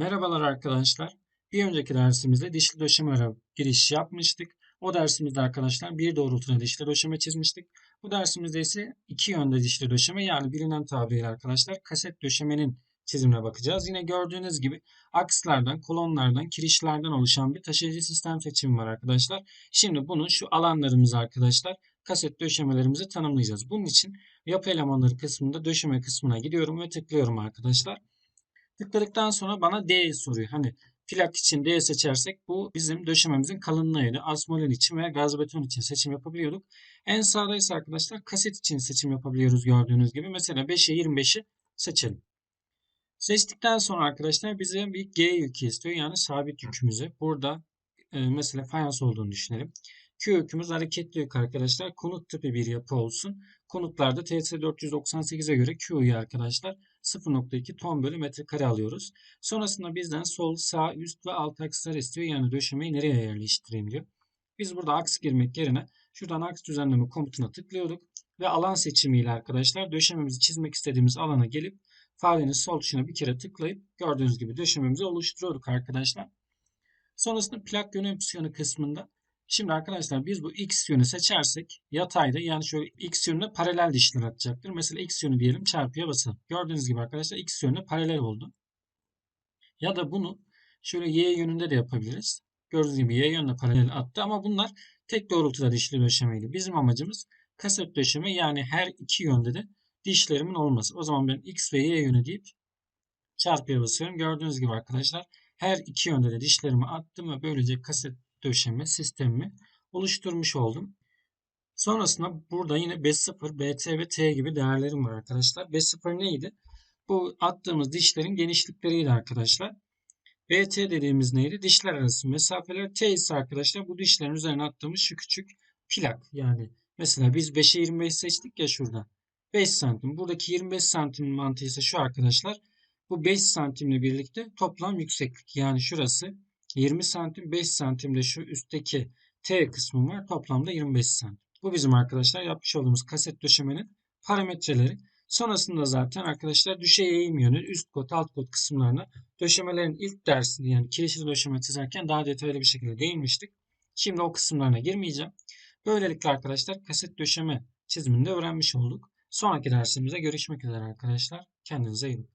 Merhabalar arkadaşlar. Bir önceki dersimizde dişli döşeme giriş yapmıştık. O dersimizde arkadaşlar bir doğrultuda dişli döşeme çizmiştik. Bu dersimizde ise iki yönde dişli döşeme yani bilinen tabiriyle arkadaşlar kaset döşemenin çizimine bakacağız. Yine gördüğünüz gibi akslardan, kolonlardan, kirişlerden oluşan bir taşıyıcı sistem seçimi var arkadaşlar. Şimdi bunu şu alanlarımızı arkadaşlar kaset döşemelerimizi tanımlayacağız. Bunun için yapı elemanları kısmında döşeme kısmına gidiyorum ve tıklıyorum arkadaşlar. Tıkladıktan sonra bana D soruyor. Hani plak için D seçersek bu bizim döşememizin kalınlığıydı. Asmolin için veya gaz beton için seçim yapabiliyorduk. En sağda ise arkadaşlar kaset için seçim yapabiliyoruz gördüğünüz gibi. Mesela 5'e 25'i seçelim. Seçtikten sonra arkadaşlar bize bir G yükü istiyor. Yani sabit yükümüzü. Burada e, mesela fayans olduğunu düşünelim. Q yükümüz hareketli yük arkadaşlar. Konut tipi bir yapı olsun. Konutlarda TS 498'e göre Q'yu arkadaşlar 0.2 ton bölü metrekare alıyoruz. Sonrasında bizden sol, sağ, üst ve alt akslar istiyor. Yani döşemeyi nereye yerleştireyim diyor. Biz burada aks girmek yerine şuradan aks düzenleme komutuna tıklıyorduk. Ve alan seçimiyle arkadaşlar döşememizi çizmek istediğimiz alana gelip farenin sol tuşuna bir kere tıklayıp gördüğünüz gibi döşememizi oluşturuyorduk arkadaşlar. Sonrasında plak yönü opsiyonu kısmında Şimdi arkadaşlar biz bu x yönü seçersek yatayda yani şöyle x yönüne paralel dişler atacaktır. Mesela x yönü diyelim çarpıya basalım. Gördüğünüz gibi arkadaşlar x yönüne paralel oldu. Ya da bunu şöyle y yönünde de yapabiliriz. Gördüğünüz gibi y yönüne paralel attı ama bunlar tek doğrultuda dişli döşemeydi. Bizim amacımız kaset döşeme yani her iki yönde de dişlerimin olması. O zaman ben x ve y yönü deyip çarpıya basıyorum. Gördüğünüz gibi arkadaşlar her iki yönde de dişlerimi attım ve böylece kaset döşeme sistemimi oluşturmuş oldum. Sonrasında burada yine B0, BT ve T gibi değerlerim var arkadaşlar. B0 neydi? Bu attığımız dişlerin genişlikleriydi arkadaşlar. BT dediğimiz neydi? Dişler arası mesafeler. T ise arkadaşlar bu dişlerin üzerine attığımız şu küçük plak. Yani mesela biz 5'e 25 seçtik ya şurada. 5 santim. Buradaki 25 santim mantığı ise şu arkadaşlar. Bu 5 santimle birlikte toplam yükseklik. Yani şurası 20 santim 5 santimde şu üstteki T kısmı var. Toplamda 25 santim. Bu bizim arkadaşlar yapmış olduğumuz kaset döşemenin parametreleri. Sonrasında zaten arkadaşlar düşey eğim yönü üst kod alt kod kısımlarına döşemelerin ilk dersinde yani kirişli döşeme çizerken daha detaylı bir şekilde değinmiştik. Şimdi o kısımlarına girmeyeceğim. Böylelikle arkadaşlar kaset döşeme çizimini de öğrenmiş olduk. Sonraki dersimizde görüşmek üzere arkadaşlar. Kendinize iyi bakın.